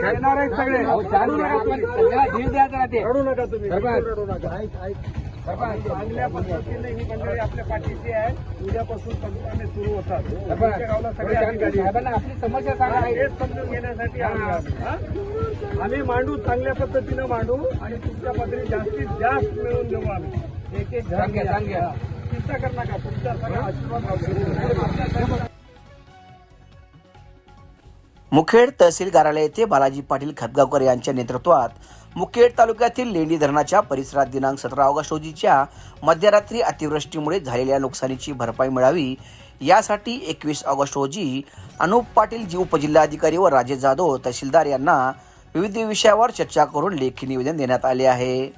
खेळणार आहेत सगळे रडू नका तुम्ही. रडू नका तुम्ही. रडू नका. चांगल्या पद्धतीने ही मंडळी आपल्या पाठीशी आहे उद्यापासून पंचनामे सुरू होतात. तुमच्या गावाला अधिकारी. आपली समस्या सांगा. हेच समजून घेण्यासाठी आम्ही. हा? मांडू चांगल्या पद्धतीनं मांडू आणि तुमच्या पदरी जास्तीत जास्त मिळवून घेऊ आम्ही. एक एक घर. चिंता कर नका. तुमचा सगळा आशीर्वाद. मुखेड तहसील कार्यालय येथे बालाजी पाटील खतगावकर यांच्या नेतृत्वात मुखेड तालुक्यातील लेंडी धरणाच्या परिसरात दिनांक सतरा ऑगस्ट रोजीच्या मध्यरात्री अतिवृष्टीमुळे झालेल्या नुकसानीची भरपाई मिळावी यासाठी एकवीस ऑगस्ट रोजी अनुप पाटील जी उपजिल्हाधिकारी व राजेश जाधव तहसीलदार यांना विविध विषयावर चर्चा करून लेखी निवेदन देण्यात आले आहे.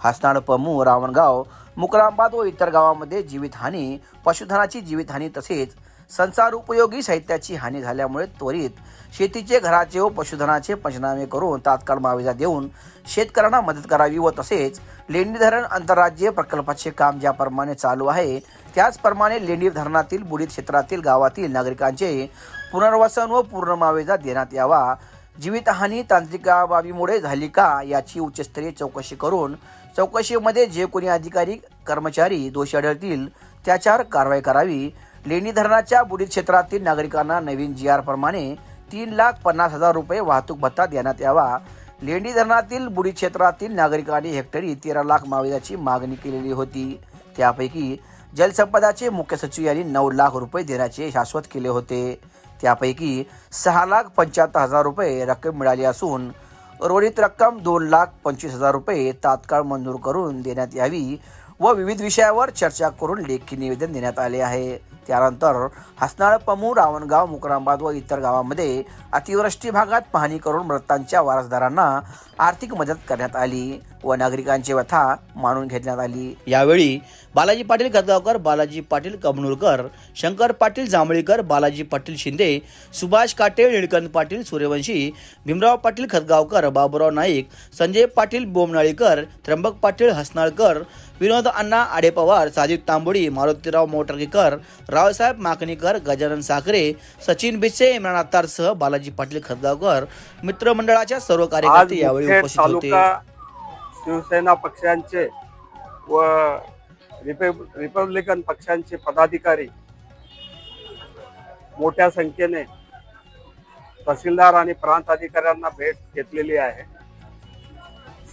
हसनाड पमू रावणगाव मुकरामबाद व इतर गावामध्ये जीवितहानी पशुधनाची जीवितहानी तसेच संसार उपयोगी साहित्याची हानी झाल्यामुळे त्वरित शेतीचे घराचे व पशुधनाचे पंचनामे करून तात्काळ मावेजा देऊन शेतकऱ्यांना मदत करावी व तसेच लेंडी धरण आंतरराज्यीय प्रकल्पाचे काम ज्याप्रमाणे चालू आहे त्याचप्रमाणे लेंडी धरणातील बुडीत क्षेत्रातील गावातील नागरिकांचे पुनर्वसन व पूर्ण मावेजा देण्यात यावा. जीवितहानी तांत्रिकाबाबीमुळे झाली का याची उच्चस्तरीय चौकशी करून चौकशीमध्ये जे कोणी अधिकारी कर्मचारी दोषी आढळतील त्याच्यावर कारवाई करावी. लेणी धरणाच्या बुडीत क्षेत्रातील नागरिकांना नवीन जी आर प्रमाणे तीन लाख पन्नास हजार रुपये वाहतूक भत्ता देण्यात यावा. लेंडी धरणातील बुडी क्षेत्रातील नागरिकांनी हेक्टरी तेरा लाख मावेदाची मागणी केलेली होती. त्यापैकी जलसंपदाचे मुख्य सचिव यांनी नऊ लाख रुपये देण्याचे शाश्वत केले होते. त्यापैकी सहा लाख पंच्याहत्तर हजार रुपये रक्कम मिळाली असून उर्वरित रक्कम दोन लाख पंचवीस हजार रुपये तात्काळ मंजूर करून देण्यात यावी व विविध विषयावर चर्चा करून लेखी निवेदन देण्यात आले आहे. त्यानंतर हसनाळ पमू रावणगाव मुकरांबाद व इतर गावांमध्ये अतिवृष्टी भागात पाहणी करून मृतांच्या वारसदारांना आर्थिक मदत करण्यात आली. व नागरिकांची व्यथा मानून घेण्यात आली. यावेळी बालाजी पाटील गदगावकर बालाजी पाटील कमनूरकर शंकर पाटील जांभळीकर बालाजी पाटील शिंदे सुभाष काटे निळकंठ पाटील सूर्यवंशी भीमराव पाटील खतगावकर बाबुराव नाईक संजय पाटील बोमनाळीकर त्र्यंबक पाटील हसनाळकर विनोद अण्णा आडेपवार सादिक तांबोडी मारुतीराव मोटरकीकर रावसाहेब माकणीकर गजानन साखरे सचिन बिसे इम्रान अत्तारसह बालाजी पाटील खतगावकर मित्रमंडळाच्या सर्व कार्यकर्ते यावेळी उपस्थित होते. शिवसेना पक्षांचे व रिपब- रिपब्लिकन पक्षांचे पदाधिकारी मोठ्या संख्येने तहसीलदार आणि प्रांत अधिकाऱ्यांना भेट घेतलेली आहे.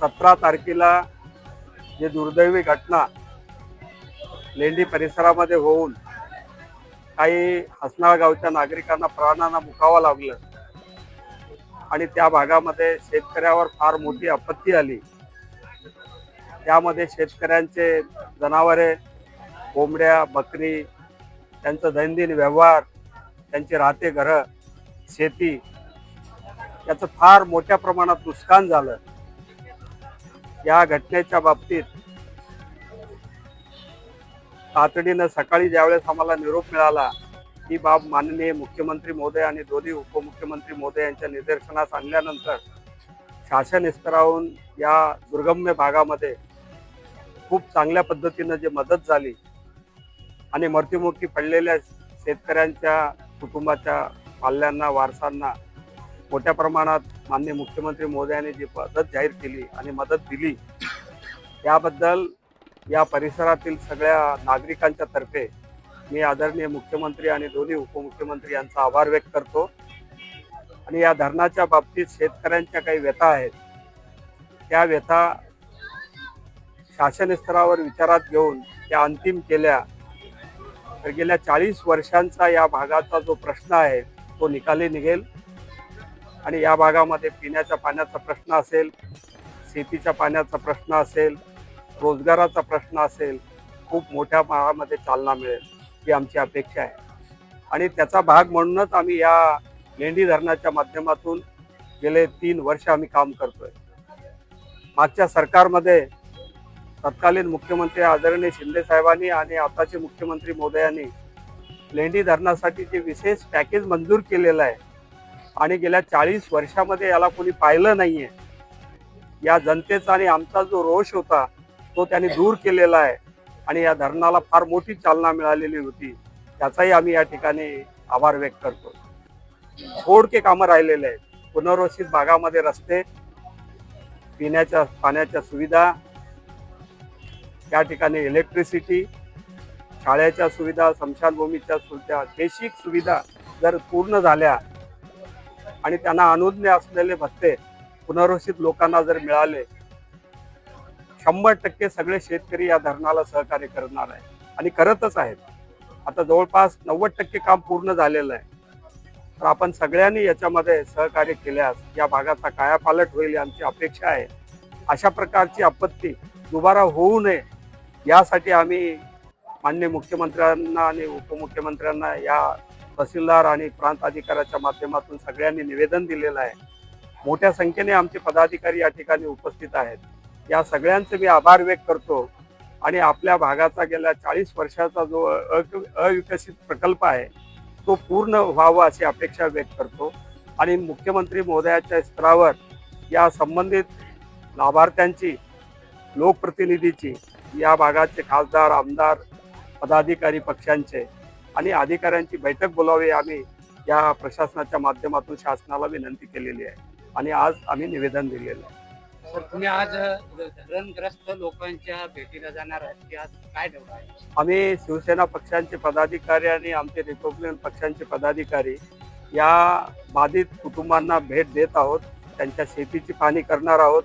सतरा तारखेला जे दुर्दैवी घटना लेंडी परिसरामध्ये होऊन काही हसनाळ गावच्या नागरिकांना प्राणांना मुकावं लागलं आणि त्या भागामध्ये शेतकऱ्यावर फार मोठी आपत्ती आली. त्यामध्ये शेतकऱ्यांचे जनावरे कोंबड्या बकरी त्यांचं दैनंदिन व्यवहार त्यांचे राहते घरं शेती याचं फार मोठ्या प्रमाणात नुकसान झालं. या घटनेच्या बाबतीत तातडीनं सकाळी ज्यावेळेस आम्हाला निरोप मिळाला ही बाब माननीय मुख्यमंत्री महोदय आणि दोन्ही उपमुख्यमंत्री महोदय यांच्या निदर्शनास आणल्यानंतर शासन स्तरावरून या दुर्गम्य भागामध्ये खूप चांगल्या पद्धतीनं जे मदत झाली आणि मृत्युमुखी पडलेल्या शेतकऱ्यांच्या कुटुंबाच्या पाल्यांना वारसांना मोठ्या प्रमाणात माननीय मुख्यमंत्री मोदयांनी जी मदत जाहीर केली आणि मदत दिली याबद्दल या परिसरातील सगळ्या नागरिकांच्या तर्फे मी आदरणीय मुख्यमंत्री आणि दोन्ही उपमुख्यमंत्री यांचा आभार व्यक्त करतो. आणि या धरणाच्या बाबतीत शेतकऱ्यांच्या काही व्यथा आहेत त्या व्यथा शासन स्तरावर विचारात घेऊन त्या अंतिम केल्या. तर गेल्या चाळीस वर्षांचा या भागाचा जो प्रश्न आहे तो निकाली निघेल. आणि या भागामध्ये पिण्याच्या पाण्याचा प्रश्न असेल शेतीच्या पाण्याचा प्रश्न असेल रोजगाराचा प्रश्न असेल खूप मोठ्या भागामध्ये चालना मिळेल ही आमची अपेक्षा आहे. आणि त्याचा भाग म्हणूनच आम्ही या लेंडी धरणाच्या माध्यमातून गेले तीन वर्ष आम्ही काम करतोय. मागच्या सरकारमध्ये तत्कालीन मुख्यमंत्री आदरणीय शिंदे साहेबांनी आणि आताचे मुख्यमंत्री मोदयांनी लेंडी धरणासाठी जे विशेष पॅकेज मंजूर केलेलं आहे आणि गेल्या चाळीस वर्षामध्ये याला कोणी पाहिलं नाही आहे या जनतेचा आणि आमचा जो रोष होता तो त्यांनी दूर केलेला आहे आणि या धरणाला फार मोठी चालना मिळालेली होती. त्याचाही आम्ही या ठिकाणी आभार व्यक्त करतो. थोडके कामं राहिलेले आहेत. पुनर्वसित भागामध्ये रस्ते पिण्याच्या पाण्याच्या सुविधा त्या ठिकाणी इलेक्ट्रिसिटी शाळेच्या सुविधा स्मशानभूमीच्या सुविधा बेसिक सुविधा जर पूर्ण झाल्या आणि त्यांना अनुज्ञ असलेले भत्ते पुनर्वसित लोकांना जर मिळाले शंभर टक्के सगळे शेतकरी या धरणाला सहकार्य करणार आहे आणि करतच आहेत. आता जवळपास नव्वद टक्के काम पूर्ण झालेलं आहे. तर आपण सगळ्यांनी याच्यामध्ये सहकार्य केल्यास या भागाचा कायापालट होईल आमची अपेक्षा आहे. अशा प्रकारची आपत्ती दुबारा होऊ नये यासाठी आम्ही माननीय मुख्यमंत्र्यांना आणि उपमुख्यमंत्र्यांना या तहसीलदार आणि प्रांत अधिकाऱ्याच्या माध्यमातून सगळ्यांनी निवेदन दिलेलं आहे. मोठ्या संख्येने आमचे पदाधिकारी या ठिकाणी उपस्थित आहेत. या सगळ्यांचे मी आभार व्यक्त करतो आणि आपल्या भागाचा गेल्या चाळीस वर्षाचा जो अ- अविकसित प्रकल्प आहे तो पूर्ण व्हावा अशी अपेक्षा व्यक्त करतो. आणि मुख्यमंत्री महोदयाच्या स्तरावर या संबंधित लाभार्थ्यांची लोकप्रतिनिधीची या भागाचे खासदार आमदार पदाधिकारी पक्षांचे आणि अधिकाऱ्यांची बैठक बोलावी आम्ही या प्रशासनाच्या माध्यमातून शासनाला विनंती केलेली आहे. आणि आज आम्ही निवेदन दिलेलं आहे. तुम्ही आज धरणग्रस्त लोकांच्या भेटीला जाणार आहात की आज काय आम्ही शिवसेना पक्षांचे पदाधिकारी आणि आमचे रिपब्लिकन पक्षांचे पदाधिकारी या बाधित कुटुंबांना भेट देत आहोत त्यांच्या शेतीची पाहणी करणार आहोत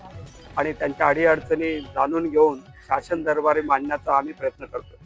आणि त्यांच्या अडीअडचणी जाणून घेऊन शासन दरबारी मांडण्याचा आम्ही प्रयत्न करतो